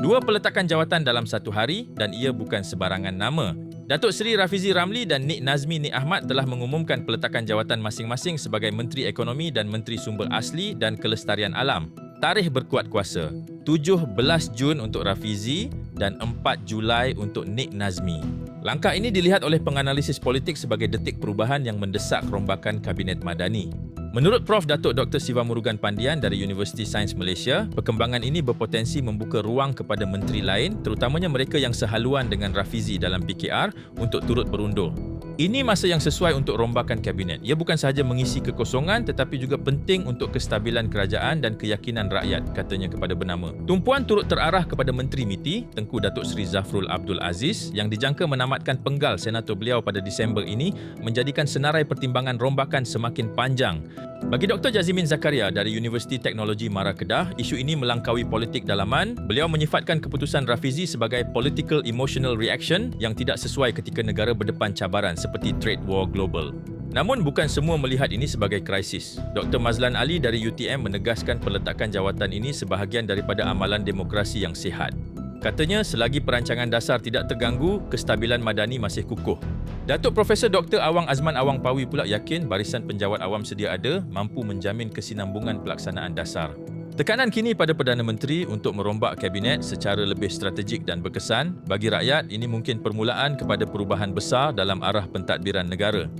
Dua peletakan jawatan dalam satu hari dan ia bukan sebarangan nama. Datuk Seri Rafizi Ramli dan Nik Nazmi Nik Ahmad telah mengumumkan peletakan jawatan masing-masing sebagai Menteri Ekonomi dan Menteri Sumber Asli dan Kelestarian Alam. Tarikh berkuat kuasa, 17 Jun untuk Rafizi dan 4 Julai untuk Nik Nazmi. Langkah ini dilihat oleh penganalisis politik sebagai detik perubahan yang mendesak rombakan Kabinet Madani. Menurut Prof. Datuk Dr. Siva Murugan Pandian dari Universiti Sains Malaysia, perkembangan ini berpotensi membuka ruang kepada menteri lain, terutamanya mereka yang sehaluan dengan Rafizi dalam PKR untuk turut berundur. Ini masa yang sesuai untuk rombakan kabinet. Ia bukan sahaja mengisi kekosongan tetapi juga penting untuk kestabilan kerajaan dan keyakinan rakyat, katanya kepada bernama. Tumpuan turut terarah kepada Menteri MITI, Tengku Datuk Seri Zafrul Abdul Aziz, yang dijangka menamatkan penggal senator beliau pada Disember ini, menjadikan senarai pertimbangan rombakan semakin panjang. Bagi Dr. Jazimin Zakaria dari Universiti Teknologi Mara Kedah, isu ini melangkaui politik dalaman. Beliau menyifatkan keputusan Rafizi sebagai political emotional reaction yang tidak sesuai ketika negara berdepan cabaran seperti trade war global. Namun bukan semua melihat ini sebagai krisis. Dr. Mazlan Ali dari UTM menegaskan peletakan jawatan ini sebahagian daripada amalan demokrasi yang sihat. Katanya selagi perancangan dasar tidak terganggu, kestabilan madani masih kukuh. Datuk Profesor Dr. Awang Azman Awang Pawi pula yakin barisan penjawat awam sedia ada mampu menjamin kesinambungan pelaksanaan dasar. Tekanan kini pada Perdana Menteri untuk merombak kabinet secara lebih strategik dan berkesan bagi rakyat ini mungkin permulaan kepada perubahan besar dalam arah pentadbiran negara.